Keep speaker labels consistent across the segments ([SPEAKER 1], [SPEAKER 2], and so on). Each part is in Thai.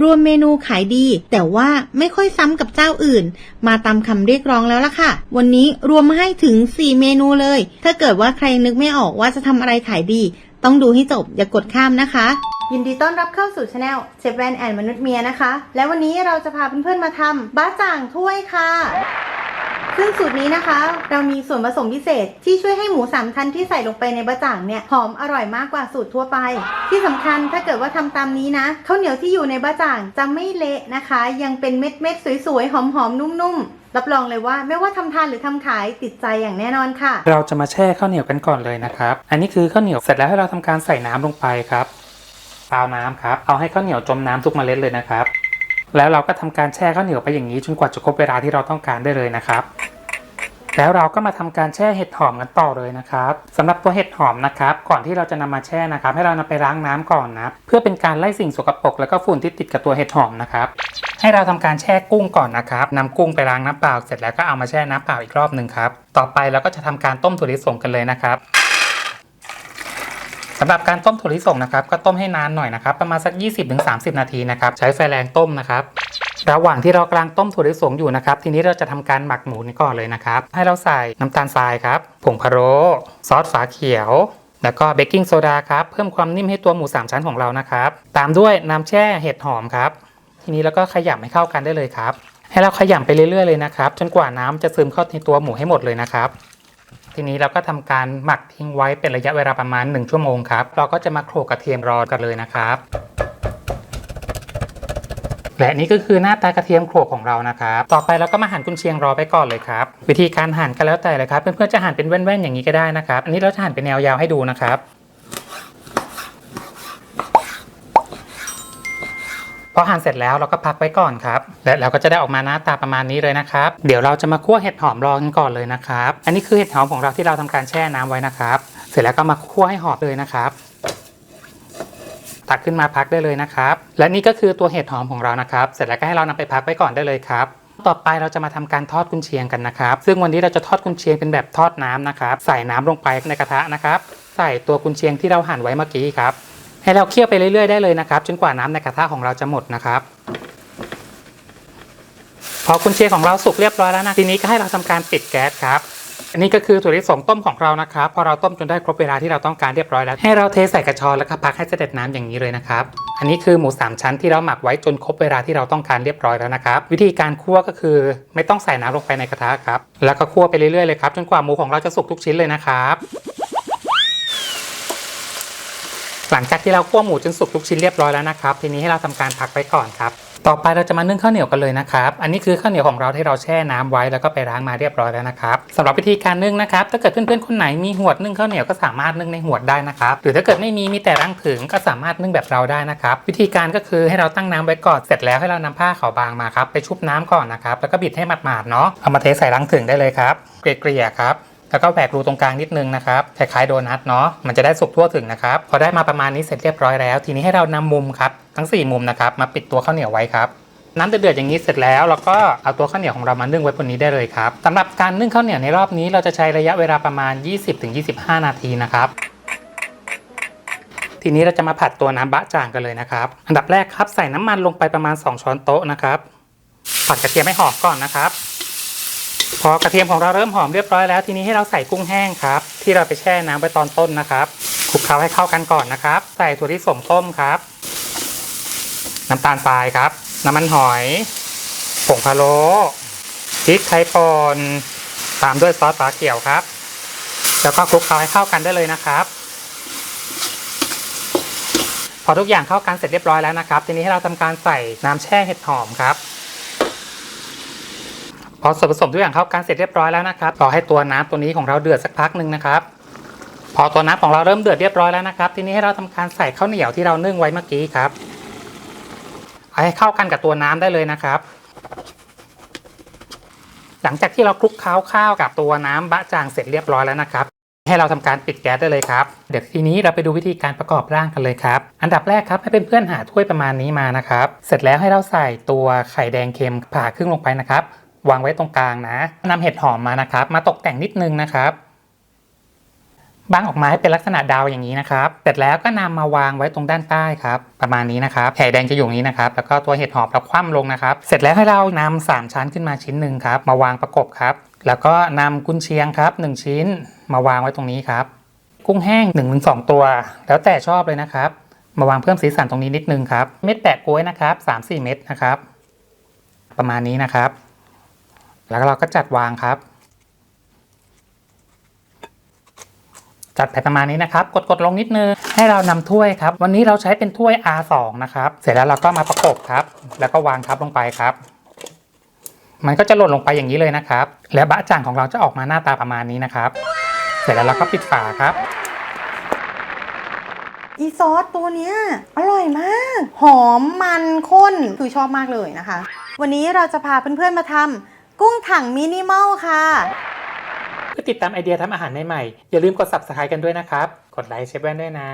[SPEAKER 1] รวมเมนูขายดี แต่ว่าไม่ค่อยซ้ำกับเจ้าอื่น มาตามคำเรียกร้องแล้วล่ะค่ะ วันนี้รวมมาให้ถึง 4 เมนูเลย ถ้าเกิดว่าใครนึกไม่ออกว่าจะทำอะไรขายดี ต้องดูให้จบอย่ากดข้ามนะคะ ยินดีต้อนรับเข้าสู่ช anel เชฟแวนแอนมนุษย์เมียนะคะ และวันนี้เราจะพาเพื่อนๆมาทำบ้าจ่างถ้วยค่ะ ซึ่งสูตรนี้นะคะ เรามีส่วนผสมพิเศษ ที่ช่วยให้หมูสามชั้นที่ใส่ลงไปในบะจ่างเนี่ยหอมอร่อยมากกว่าสูตรทั่วไป ที่สำคัญถ้าเกิดว่าทำตามนี้นะข้าวเหนียวที่อยู่ในบะจ่างจะไม่เละนะคะ ยังเป็นเม็ดเม็ดๆสวยๆหอมๆนุ่มๆรับรองเลยว่าไม่ว่าทำทานหรือทำขายติดใจอย่างแน่นอนค่ะ
[SPEAKER 2] เราจะมาแช่ข้าวเหนียวกันก่อนเลยนะครับ อันนี้คือข้าวเหนียวเสร็จแล้วให้เราทำการใส่น้ำลงไปครับซาวน้ำครับ เอาให้ข้าวเหนียวจมน้ำทุกเมล็ดเลยนะครับ แล้วเราก็ทำการแช่ข้าวเหนียวไปอย่างนี้จนกว่าจะครบเวลาที่เราต้องการได้เลยนะครับแล้วเราก็มาทำการแช่เห็ดหอมกันต่อเลยนะครับสำหรับตัวเห็ดหอมนะครับก่อนที่เราจะนำมาแช่นะครับ ให้เรานำไปล้างน้ำก่อนนะเพื่อเป็นการไล่สิ่งสกปรกแล้วก็ฝุ่นที่ติดกับตัวเห็ดหอมนะครับ ให้เราทำการแช่กุ้งก่อนนะครับนำกุ้งไปล้างน้ำเปล่าเสร็จแล้วก็เอามาแช่น้ำเปล่าอีกรอบหนึ่งครับต่อไปเราก็จะทำการต้มถั่วลิสงกันเลยนะครับ สำหรับการต้มถั่วลิสงนะครับก็ต้มให้นานหน่อยนะครับประมาณสัก 20-30 นาทีนะครับใช้ไฟแรงต้มนะครับระหว่างที่เรากำลังต้มถั่วลิสงอยู่นะครับ ทีนี้เราจะทำการหมักหมูนี้ก่อนเลยนะครับ ให้เราใส่น้ำตาลทรายครับ ผงพะโล้ซอสฝาเขียว แล้วก็เบกกิ้งโซดาครับ เพิ่มความนิ่มให้ตัวหมูสามชั้นของเรานะครับ ตามด้วยน้ำแช่เห็ดหอมครับ ทีนี้เราก็ขยำให้เข้ากันได้เลยครับ ให้เราขยำไปเรื่อยๆเลยนะครับ จนกว่าน้ำจะซึมเข้าในตัวหมูให้หมดเลยนะครับ ทีนี้เราก็ทำการหมักทิ้งไว้เป็นระยะเวลาประมาณ 1 ชั่วโมงครับ เราก็จะมาโขลกกระเทียมรอกันเลยนะครับและนี่ก็คือหน้าตากระเทียมโขลกของเรานะครับ ต่อไปเราก็มาหั่นกุนเชียงรอไปก่อนเลยครับ วิธีการหั่นก็แล้วแต่เลยครับ เพื่อนๆจะหั่นเป็นแว่นๆอย่างนี้ก็ได้นะครับ อันนี้เราจะหั่นเป็นแนวยาวให้ดูนะครับ พอหั่นเสร็จแล้วเราก็พักไว้ก่อนครับ และเราก็จะได้ออกมาหน้าตาประมาณนี้เลยนะครับ เดี๋ยวเราจะมาคั่วเห็ดหอมรอกันก่อนเลยนะครับ อันนี้คือเห็ดหอมของเราที่เราทำการแช่น้ำไว้นะครับ เสร็จแล้วก็มาคั่วให้หอมเลยนะครับตักขึ้นมาพักได้เลยนะครับ และนี่ก็คือตัวเห็ดหอมของเรานะครับ เสร็จแล้วก็ให้เรานำไปพักไว้ก่อนได้เลยครับต่อไปเราจะมาทำการทอดกุนเชียงกันนะครับ ซึ่งวันนี้เราจะทอดกุนเชียงเป็นแบบทอดน้ำนะครับ ใส่น้ำลงไปในกระทะนะครับ ใส่ตัวกุนเชียงที่เราหั่นไว้เมื่อกี้ครับ ให้เราเคี่ยวไปเรื่อยๆได้เลยนะครับ จนกว่าน้ำในกระทะของเราจะหมดนะครับ พอกุนเชียงของเราสุกเรียบร้อยแล้วนะทีนี้ก็ให้เราทำการปิดแก๊สครับอันนี้ก็คือถั่วลิสงต้มของเรานะครับ พอเราต้มจนได้ครบเวลาที่เราต้องการเรียบร้อยแล้ว ให้เราเทใส่กระชอนแล้วก็พักให้เสด็จน้ำอย่างนี้เลยนะครับ อันนี้คือหมูสามชั้นที่เราหมักไว้จนครบเวลาที่เราต้องการเรียบร้อยแล้วนะครับ วิธีการคั่วก็คือไม่ต้องใส่น้ำลงไปในกระทะครับ แล้วก็คั่วไปเรื่อยๆเลยครับจนกว่าหมูของเราจะสุกทุกชิ้นเลยนะครับ หลังจากที่เราคั่วหมูจนสุกทุกชิ้นเรียบร้อยแล้วนะครับ ทีนี้ให้เราทำการพักไว้ก่อนครับ ต่อไปเราจะมานึ่งข้าวเหนียวกันเลยนะครับ อันนี้คือข้าวเหนียวของเราที่เราแช่น้ำไว้แล้วก็ไปล้างมาเรียบร้อยแล้วนะครับสำหรับวิธีการนึ่งนะครับ ถ้าเกิดเพื่อนๆคนไหนมีหวดนึ่งข้าวเหนียวก็สามารถนึ่งในหวดได้นะครับ หรือถ้าเกิดไม่มีมีแต่รังผึ่งก็สามารถนึ่งแบบเราได้นะครับ วิธีการก็คือให้เราตั้งน้ำไว้ก่อน เสร็จแล้วให้เรานำผ้าขาวบางมาครับไปชุบน้ำก่อนนะครับ แล้วก็บิดให้หมาดๆเนาะ เอามาเทใส่รังผึ่งได้เลยครับ เกลี่ยๆครับ แล้วก็แหวกรูตรงกลางนิดนึงนะครับคล้ายๆโดนัทเนาะมันจะได้สุกทั่วถึงนะครับพอได้มาประมาณนี้เสร็จเรียบร้อยแล้ว ทีนี้ให้เรานำมุมครับทั้ง 4 มุมนะครับมาปิดตัวข้าวเหนียวไว้ครับน้ำเดือดๆอย่างนี้เสร็จแล้วเราก็เอาตัวข้าวเหนียวของเรามานึ่งไว้บนนี้ได้เลยครับสำหรับการนึ่งข้าวเหนียวในรอบนี้เราจะใช้ระยะเวลาประมาณ 20-25 นาทีนะครับทีนี้เราจะมาผัดตัวน้ำบะจ่างกันเลยนะครับ อันดับแรกครับใส่น้ำมันลงไปประมาณ 2 ช้อนโต๊ะนะครับ ผัดกระเทียมให้หอมก่อนนะครับ พอกระเทียมของเราเริ่มหอมเรียบร้อยแล้ว ทีนี้ให้เราใส่กุ้งแห้งครับ ที่เราไปแช่น้ำไว้ตอนต้นนะครับคลุกเคล้าให้เข้ากันก่อนนะครับ ใส่ถั่วที่สมต้มครับ น้ำตาลทรายครับ น้ำมันหอยผงพะโล้พริกไทยป่นตามด้วยซอสฝาเขียวครับ แล้วก็คลุกเคล้าให้เข้ากันได้เลยนะครับพอทุกอย่างเข้ากันเสร็จเรียบร้อยแล้วนะครับ ทีนี้ให้เราทำการใส่น้ำแช่เห็ดหอมครับ พอส่วนผสมทุกอย่างเข้ากันเสร็จเรียบร้อยแล้วนะครับรอให้ตัวน้ำตัวนี้ของเราเดือดสักพักหนึ่งนะครับ พอตัวน้ำของเราเริ่มเดือดเรียบร้อยแล้วนะครับ ทีนี้ให้เราทำการใส่ข้าวเหนียวที่เรานึ่งไว้เมื่อกี้ครับให้เข้ากันกับตัวน้ำได้เลยนะครับ หลังจากที่เราคลุกเคล้าข้าวกับตัวน้ำบะจ่างเสร็จเรียบร้อยแล้วนะครับให้เราทำการปิดแก๊สได้เลยครับ เดี๋ยวทีนี้เราไปดูวิธีการประกอบร่างกันเลยครับ อันดับแรกครับให้เพื่อนๆหาถ้วยประมาณนี้มานะครับ เสร็จแล้วให้เราใส่ตัวไข่แดงเค็มผ่าครึ่งลงไปนะครับ วางไว้ตรงกลางนะนำเห็ดหอมมานะครับ มาตกแต่งนิดนึงนะครับบางออกมาให้เป็นลักษณะดาวอย่างนี้นะครับ เสร็จแล้วก็นำมาวางไว้ตรงด้านใต้ครับ ประมาณนี้นะครับไข่แดงจะอยู่อย่างนี้นะครับ แล้วก็ตัวเห็ดหอมเราคว่ำลงนะครับ เสร็จแล้วให้เรานำสามชั้นขึ้นมาชิ้นหนึ่งครับ มาวางประกบครับ แล้วก็นำกุนเชียงครับหนึ่งชิ้น มาวางไว้ตรงนี้ครับ กุ้งแห้ง1นถึงสตัว แล้วแต่ชอบเลยนะครับ มาวางเพิ่มสีสันตรงนี้นิดนึงครับ เม็ดแปะกล้วยนะครับ3-4 เม็ดนะครับ ประมาณนี้นะครับ แล้วเราก็จัดวางครับ จัดไปประมาณนี้นะครับ กดกดลงนิดนึง ให้เรานำถ้วยครับ วันนี้เราใช้เป็นถ้วย R2 นะครับ เสร็จแล้วเราก็มาประกบครับ แล้วก็วางทับลงไปครับ มันก็จะหล่นลงไปอย่างนี้เลยนะครับ และบะจ่างของเราจะออกมาหน้าตาประมาณนี้นะครับ เสร็จแล้วเราก็ปิดฝาครับ
[SPEAKER 1] อีซอสตัวเนี้ยอร่อยมาก หอมมันข้นคือชอบมากเลยนะคะ วันนี้เราจะพาเพื่อนๆมาทำ กุ้งถังมินิมอลค่ะ
[SPEAKER 2] เพื่อติดตามไอเดียทำอาหารใหม่ๆอย่าลืมกด subscribe กันด้วยนะครับ กดไลค์เชฟแว่นด้วยนะ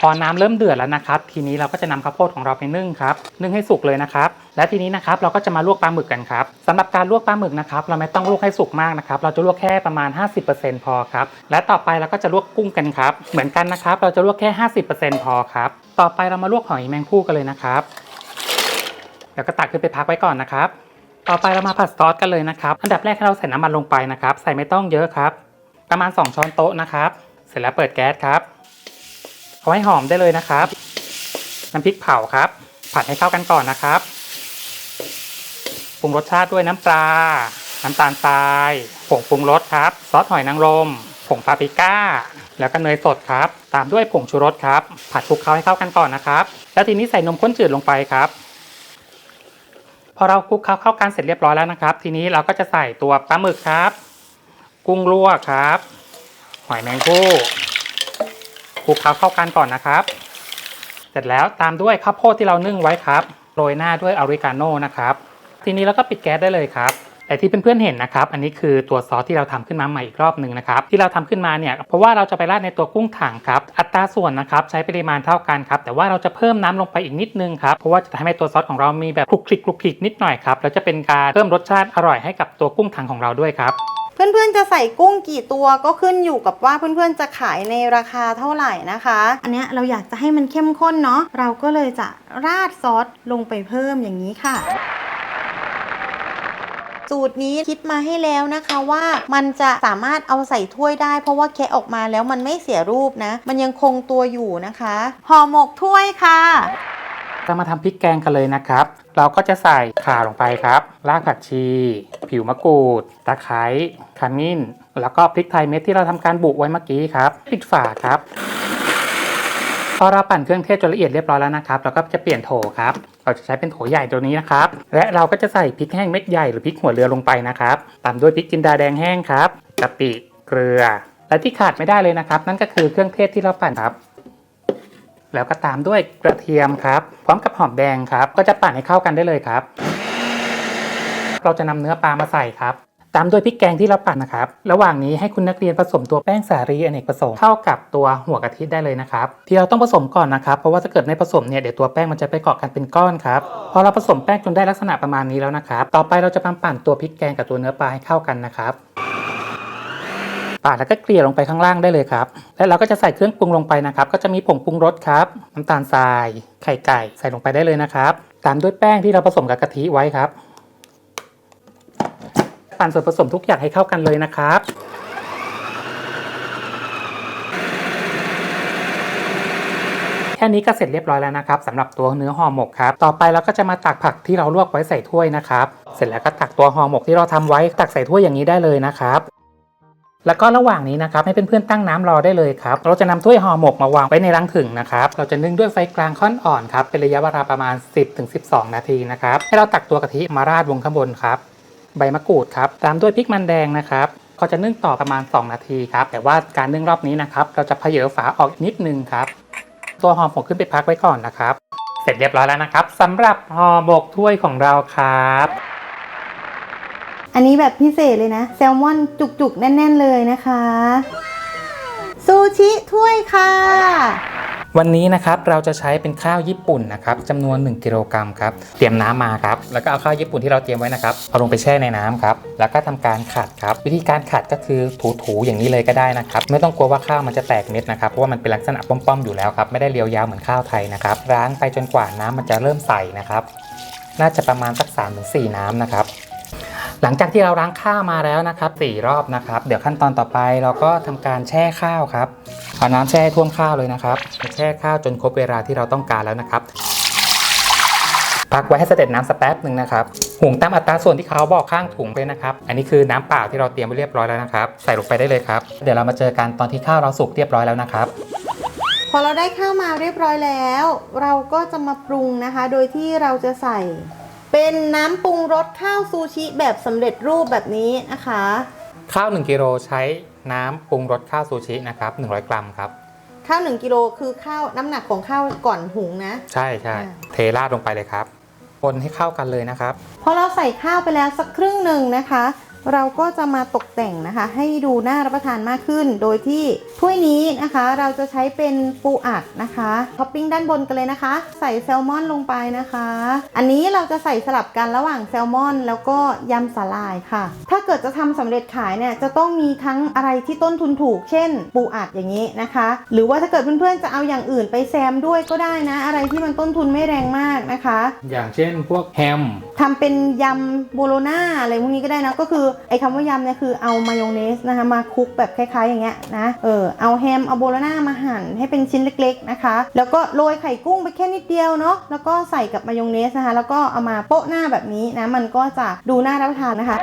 [SPEAKER 2] พอน้ำเริ่มเดือดแล้วนะครับ ทีนี้เราก็จะนำข้าวโพดของเราไปนึ่งครับนึ่งให้สุกเลยนะครับ และทีนี้นะครับเราก็จะมาลวกปลาหมึกกันครับสำหรับการลวกปลาหมึกนะครับเราไม่ต้องลวกให้สุกมากนะครับ เราจะลวกแค่ประมาณ 50%พอครับ และต่อไปเราก็จะลวกกุ้งกันครับ เหมือนกันนะครับ เราจะลวกแค่ 50%พอครับ ต่อไปเรามาลวกหอยแมงภู่กันเลยนะครับแล้วก็ตักขึ้นไปพักไว้ก่อนนะครับ ต่อไปเรามาผัดซอสกันเลยนะครับ อันดับแรกให้เราใส่น้ำมันลงไปนะครับ ใส่ไม่ต้องเยอะครับ ประมาณ 2 ช้อนโต๊ะนะครับ เสร็จแล้วเปิดแก๊สครับ เอาให้หอมได้เลยนะครับ น้ำพริกเผาครับ ผัดให้เข้ากันก่อนนะครับ ปรุงรสชาติด้วยน้ำปลา น้ำตาลทราย ผงปรุงรสครับ ซอสหอยนางรม ผงปาปริก้า แล้วก็เนยสดครับ ตามด้วยผงชูรสครับ ผัดคลุกเคล้าให้เข้ากันก่อนนะครับ แล้วทีนี้ใส่นมข้นจืดลงไปครับ พอเราคลุกเคล้าเข้ากันเสร็จเรียบร้อยแล้วนะครับ ทีนี้เราก็จะใส่ตัวปลาหมึกครับ กุ้งลวกครับหอยแมงภู่คลุกเคล้าเข้ากันก่อนนะครับ เสร็จแล้วตามด้วยข้าวโพดที่เรานึ่งไว้ครับโรยหน้าด้วยออริกาโน่นะครับ ทีนี้เราก็ปิดแก๊สได้เลยครับ แต่ที่เพื่อนๆเห็นนะครับ อันนี้คือตัวซอสที่เราทำขึ้นมาใหม่อีกรอบหนึ่งนะครับ ที่เราทำขึ้นมาเนี่ย เพราะว่าเราจะไปราดในตัวกุ้งถังครับ อัตราส่วนนะครับใช้ปริมาณเท่ากันครับ แต่ว่าเราจะเพิ่มน้ำลงไปอีกนิดนึงครับ เพราะว่าจะทำให้ตัวซอสของเรามีแบบคลุกคลิกคลุกคลิกนิดหน่อยครับ แล้วจะเป็นการเพิ่มรสชาติอร่อยให้กับตัวกุ้งถังของเราด้วยครับ
[SPEAKER 1] เพื่อนๆ จะใส่กุ้งกี่ตัวก็ขึ้นอยู่กับว่าเพื่อนๆ จะขายในราคาเท่าไหร่นะคะ อันเนี้ยเราอยากจะให้มันเข้มข้นเนาะ เราก็เลยจะราดซอสลงไปเพิ่มอย่างนี้ค่ะ สูตรนี้คิดมาให้แล้วนะคะว่ามันจะสามารถเอาใส่ถ้วยได้ เพราะว่าแคะออกมาแล้วมันไม่เสียรูปนะ มันยังคงตัวอยู่นะคะห่อหมกถ้วยค่ะ
[SPEAKER 2] เรามาทำพริกแกงกันเลยนะครับ เราก็จะใส่ข่าลงไปครับ รากผักชี ผิวมะกรูด ตะไคร้ขมิ้น แล้วก็พริกไทยเม็ดที่เราทำการบุไว้เมื่อกี้ครับ ปิดฝาครับ พอเราปั่นเครื่องเทศจนละเอียดเรียบร้อยแล้วนะครับ เราก็จะเปลี่ยนโถครับ เราจะใช้เป็นโถใหญ่ตัวนี้นะครับ และเราก็จะใส่พริกแห้งเม็ดใหญ่หรือพริกหัวเรือลงไปนะครับ ตามด้วยพริกจินดาแดงแห้งครับกะปิเกลือ และที่ขาดไม่ได้เลยนะครับ นั่นก็คือเครื่องเทศที่เราปั่นครับ แล้วก็ตามด้วยกระเทียมครับ พร้อมกับหอมแดงครับ ก็จะปั่นให้เข้ากันได้เลยครับ เราจะนำเนื้อปลามาใส่ครับ ตามด้วยพริกแกงที่เราปั่นนะครับ ระหว่างนี้ให้คุณนักเรียนผสมตัวแป้งสาลีอเนกประสงค์เข้ากับตัวหัวกะทิได้เลยนะครับ ที่เราต้องผสมก่อนนะครับ เพราะว่าถ้าเกิดไม่ผสมเนี่ยเดี๋ยวตัวแป้งมันจะไปเกาะกันเป็นก้อนครับ พอเราผสมแป้งจนได้ลักษณะประมาณนี้แล้วนะครับ ต่อไปเราจะมาปั่นตัวพริกแกงกับตัวเนื้อปลาให้เข้ากันนะครับปาดแล้วก็เกลี่ยลงไปข้างล่างได้เลยครับ และเราก็จะใส่เครื่องปรุงลงไปนะครับ ก็จะมีผงปรุงรสครับ น้ำตาลทราย ไข่ไก่ ใส่ลงไปได้เลยนะครับ ตามด้วยแป้งที่เราผสมกับกะทิไว้ครับ ปั่นส่วนผสมทุกอย่างให้เข้ากันเลยนะครับแค่นี้ก็เสร็จเรียบร้อยแล้วนะครับสำหรับตัวเนื้อห่อหมกครับต่อไปเราก็จะมาตักผักที่เราลวกไว้ใส่ถ้วยนะครับ เสร็จแล้วก็ตักตัวห่อหมกที่เราทำไว้ตักใส่ถ้วยอย่างนี้ได้เลยนะครับ แล้วก็ระหว่างนี้นะครับให้เพื่อนๆตั้งน้ำรอได้เลยครับเราจะนำถ้วยห่อหมกมาวางไว้ในรังผึ่งนะครับเราจะนึ่งด้วยไฟกลางค่อนอ่อนครับเป็นระยะเวลาประมาณ 10-12 นาทีนะครับให้เราตักตัวกะทิมาราดวงข้างบนครับ ใบมะกรูดครับตามด้วยพริกมันแดงนะครับก็จะนึ่งต่อประมาณ 2 นาทีครับแต่ว่าการนึ่งรอบนี้นะครับเราจะเพเยอฝาออกนิดนึงครับ ตัวห่อหมกขึ้นไปพักไว้ก่อนนะครับ เสร็จเรียบร้อยแล้วนะครับสำหรับห่อหมกถ้วยของเราครับ
[SPEAKER 1] อันนี้แบบพิเศษเลยนะ แซลมอนจุกๆ แน่น ๆ เลยนะคะ ซูชิถ้วยค่ะ
[SPEAKER 2] วันนี้นะครับเราจะใช้เป็นข้าวญี่ปุ่นนะครับจำนวน 1 กิโลกรัมครับเตรียมน้ำมาครับแล้วก็เอาข้าวญี่ปุ่นที่เราเตรียมไว้นะครับเอาลงไปแช่ในน้ำครับแล้วก็ทำการขัดครับวิธีการขัดก็คือถูๆอย่างนี้เลยก็ได้นะครับไม่ต้องกลัวว่าข้าวมันจะแตกเม็ดนะครับเพราะว่ามันเป็นลักษณะป้อมๆอยู่แล้วครับไม่ได้เรียวยาวเหมือนข้าวไทยนะครับล้างไปจนกว่าน้ำมันจะเริ่มใสนะครับน่าจะประมาณสัก3-4 น้ำนะครับ หลังจากที่เราล้างข้าวมาแล้วนะครับสี่รอบนะครับ เดี๋ยวขั้นตอนต่อไปเราก็ทำการแช่ข้าวครับเอาน้ำแช่ท่วมข้าวเลยนะครับ แช่ข้าวจนครบเวลาที่เราต้องการแล้วนะครับพักไว้ให้เสด็จน้ำสักแป๊บหนึ่งนะครับ หุงตามอัตราส่วนที่เขาบอกข้างถุงเลยนะครับ อันนี้คือน้ำเปล่าที่เราเตรียมไว้เรียบร้อยแล้วนะครับ ใส่ลงไปได้เลยครับ เดี๋ยวเรามาเจอกันตอนที่ข้าวเราสุกเรียบร้อยแล้วนะครับ
[SPEAKER 1] พอเราได้ข้าวมาเรียบร้อยแล้ว เราก็จะมาปรุงนะคะ โดยที่เราจะใส่ เป็นน้ำปรุงรสข้าวซูชิแบบสำเร็จรูปแบบนี้นะคะ
[SPEAKER 2] ข้าว 1กิโลใช้น้ำปรุงรสข้าวซูชินะครับ 100 กรัมครับ
[SPEAKER 1] ข้าว 1กิโลคือข้าวน้ำหนักของข้าวก่อนหุงนะ
[SPEAKER 2] ใช่ใช่
[SPEAKER 1] อ่า
[SPEAKER 2] เทราดลงไปเลยครับคนให้เข้ากันเลยนะครับ
[SPEAKER 1] พอเราใส่ข้าวไปแล้วสักครึ่งหนึ่งนะคะ เราก็จะมาตกแต่งนะคะ ให้ดูน่ารับประทานมากขึ้น โดยที่ถ้วยนี้นะคะ เราจะใช้เป็นปูอัดนะคะท็อปปิ้งด้านบนกันเลยนะคะ ใส่แซลมอนลงไปนะคะ อันนี้เราจะใส่สลับกันระหว่างแซลมอน แล้วก็ยำสาลายค่ะ ถ้าเกิดจะทำสำเร็จขายเนี่ยจะต้องมีทั้งอะไรที่ต้นทุนถูก เช่น ปูอัดอย่างนี้นะคะ หรือว่าถ้าเกิดเพื่อนๆจะเอาอย่างอื่นไปแซมด้วยก็ได้นะ อะไรที่มันต้นทุนไม่แรงมากนะคะ
[SPEAKER 2] อย่างเช่นพวกแฮม
[SPEAKER 1] ทำเป็นยำโบโลน่าอะไรพวกนี้ก็ได้นะก็คือไอ้คำว่ายำเนี่ยคือเอามายองเนสนะคะมาคลุกแบบคล้ายๆ อย่างเงี้ยนะเออเอาแฮมเอาโบโลน่ามาหั่นให้เป็นชิ้นเล็กๆนะคะ แล้วก็โรยไข่กุ้งไปแค่นิดเดียวเนาะแล้วก็ใส่กับมายองเนสนะคะแล้วก็เอามาโปะหน้าแบบนี้นะมันก็จะดูน่ารับประทานนะคะ